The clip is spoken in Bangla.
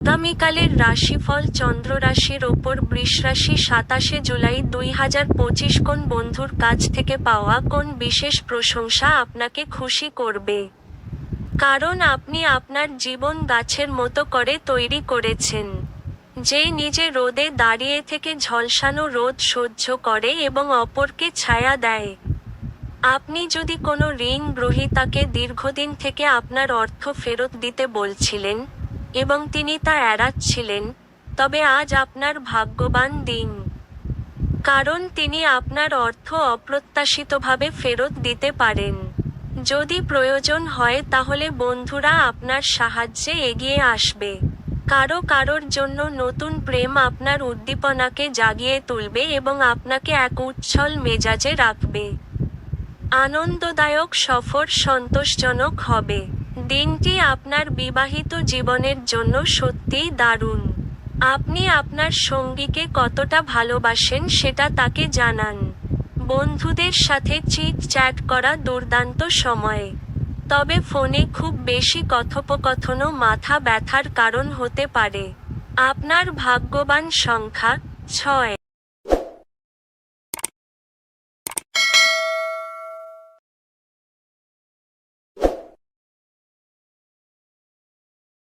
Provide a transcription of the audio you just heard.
আগামীকালের রাশিফল চন্দ্র রাশির ওপর বৃষরাশি সাতাশে জুলাই দুই হাজার পঁচিশ কোন বন্ধুর কাছ থেকে পাওয়া কোন বিশেষ প্রশংসা আপনাকে খুশি করবে? কারণ আপনি আপনার জীবন গাছের মতো করে তৈরি করেছেন, যে নিজে রোদে দাঁড়িয়ে থেকে ঝলসানো রোদ সহ্য করে এবং অপরকে ছায়া দেয়। আপনি যদি কোনো ঋণ গ্রহীতাকে দীর্ঘদিন থেকে আপনার অর্থ ফেরত দিতে বলছিলেন এবং তিনি তা এড়াচ্ছিলেন। তবে আজ আপনার ভাগ্যবান দিন। কারণ তিনি আপনার অর্থ অপ্রত্যাশিতভাবে ফেরত দিতে পারেন। যদি প্রয়োজন হয় তাহলে বন্ধুরা আপনার সাহায্যে এগিয়ে আসবে। কারও কারোর জন্য নতুন প্রেম আপনার উদ্দীপনাকে জাগিয়ে তুলবে এবং আপনাকে এক উচ্ছল মেজাজে রাখবে। আনন্দদায়ক সফর সন্তোষজনক হবে। দিনটি আপনার বিবাহিত জীবনের জন্য সত্যিই দারুণ। আপনি আপনার সঙ্গীকে কতটা ভালোবাসেন সেটা তাকে জানান। বন্ধুদের সাথে চিট চ্যাট করা দুর্দান্ত সময়। তবে ফোনে খুব বেশি কথোপকথনও মাথা ব্যথার কারণ হতে পারে। আপনার ভাগ্যবান সংখ্যা, ছয়।